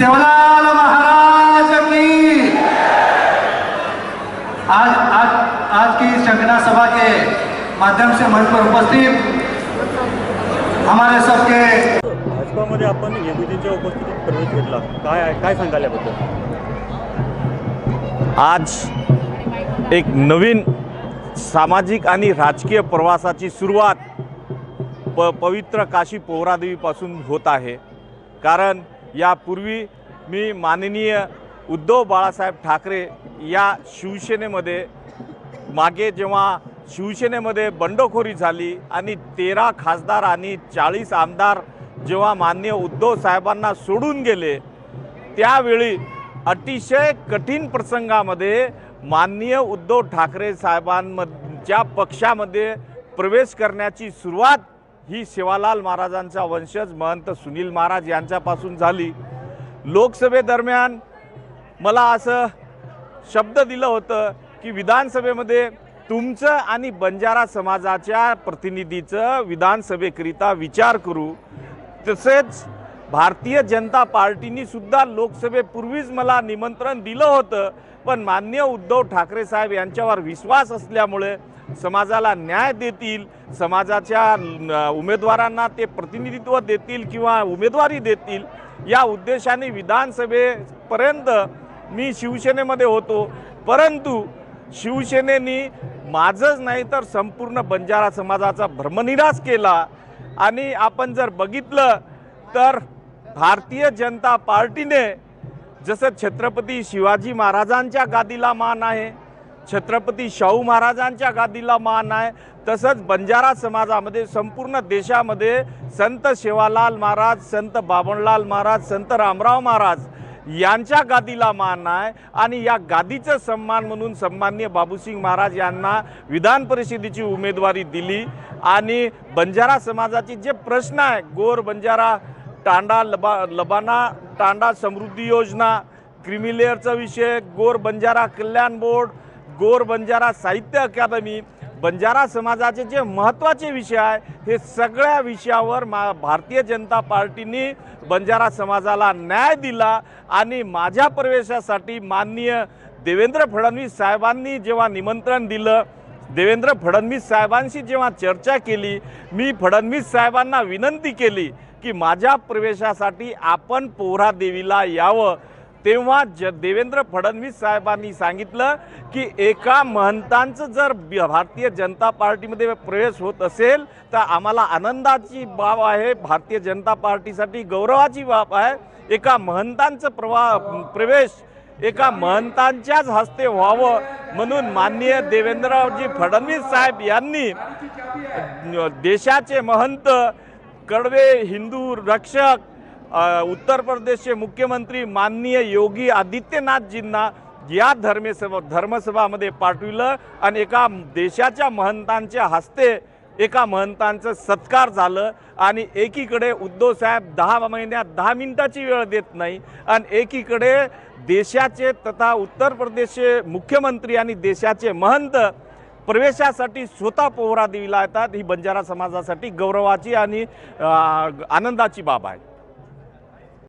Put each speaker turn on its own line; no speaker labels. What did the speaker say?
शिवलाल महाराज की। आज आज आज की शंकना सभा के माध्यम से मंच पर उपस्थित हमारे सबके भाजपा
भाजपामध्ये आपण योगीजींच्या उपस्थितीत प्रवेश घेतला. काय काय सांगाल
आज एक नवीन सामाजिक आणि राजकीय प्रवासाची सुरुवात प पवित्र काशी पोहरादेवीपासून होत आहे. कारण यापूर्वी मी माननीय उद्धव बाळासाहेब ठाकरे या शिवसेनेमध्ये मागे जेव्हा शिवसेनेमध्ये बंडखोरी झाली आणि तेरा खासदार आणि चाळीस आमदार जेव्हा मान्य उद्धव साहेबांना सोडून गेले त्यावेळी अतिशय कठीण प्रसंगामध्ये माननीय उद्धव ठाकरे साहेबांमच्या पक्षामध्ये प्रवेश करण्याची सुरुवात ही सेवालाल महाराजांचा वंशज महंत सुनील महाराज यांच्यापासून झाली. लोकसभेदरम्यान मला असं शब्द दिलं होतं की विधानसभेमध्ये तुमचं आणि बंजारा समाजाच्या प्रतिनिधीचं विधानसभेकरिता विचार करू. तसेच भारतीय जनता पार्टीनी सुद्धा लोकसभेपूर्वीच मला निमंत्रण दिलं होतं. पण मान्य उद्धव ठाकरे साहेब यांच्यावर विश्वास असल्यामुळे समाजाला न्याय देतील समाजाच्या उमेदवारांना ते प्रतिनिधित्व देतील किंवा उमेदवारी देतील या उद्देशाने विधानसभेपर्यंत मी शिवसेनेमध्ये होतो. परंतु शिवसेनेनी माझंच नाही तर संपूर्ण बंजारा समाजाचा भ्रमनिराश केला. आणि आपण जर बघितलं तर भारतीय जनता पार्टीने जसं छत्रपती शिवाजी महाराजांच्या गादीला मान आहे छत्रपती शाहू महाराजांच्या गादीला मान आहे. तसंच बंजारा समाजामध्ये संपूर्ण देशामध्ये संत शेवालाल महाराज संत बाबणलाल महाराज संत रामराव महाराज यांच्या गादीला मान आहे. आणि या गादीचं सन्मान म्हणून सन्मान्य बाबूसिंग महाराज यांना विधान परिषदेची उमेदवारी दिली. आणि बंजारा समाजाचे जे प्रश्न आहे गोर बंजारा टांडा लबा लबाना टांडा समृद्धी योजना क्रिमिलेअरचा विषय गोर बंजारा कल्याण बोर्ड गोर बंजारा साहित्य अकादमी बंजारा समाजाचे जे महत्त्वाचे विषय आहे हे सगळ्या विषयावर मा भारतीय जनता पार्टीने बंजारा समाजाला न्याय दिला आणि माझ्या प्रवेशासाठी माननीय देवेंद्र फडणवीस साहेबांनी जेव्हा निमंत्रण दिलं देवेंद्र फडणवीस साहेबांशी जेव्हा चर्चा केली मी फडणवीस साहेबांना विनंती केली की माझ्या प्रवेशासाठी आपण पोहरा देवीला यावं. तेव्हा ज देवेंद्र फडणवीस साहेबांनी सांगितलं की एका महंतांचं जर भारतीय जनता पार्टीमध्ये प्रवेश होत असेल तर आम्हाला आनंदाची बाब आहे भारतीय जनता पार्टीसाठी गौरवाची बाब आहे. एका महंतांचं प्रवा प्रवेश एका महंतांच्याच हस्ते व्हावं म्हणून माननीय देवेंद्रजी फडणवीस साहेब यांनी देशाचे महंत कडवे हिंदू रक्षक उत्तर प्रदेशचे मुख्यमंत्री माननीय योगी आदित्यनाथजींना या धर्मसभा धर्मसभामध्ये पाठविलं आणि एका देशाच्या महंतांच्या हस्ते एका महंतांचं सत्कार झालं आणि एकीकडे उद्धव साहेब दहा महिन्यात दहा मिनिटाची वेळ देत नाही आणि एकीकडे देशाचे तथा उत्तर प्रदेशचे मुख्यमंत्री आणि देशाचे महंत प्रवेशासाठी स्वतः पोहरा देवीला येतात ही बंजारा समाजासाठी गौरवाची आणि आनंदाची बाब आहे.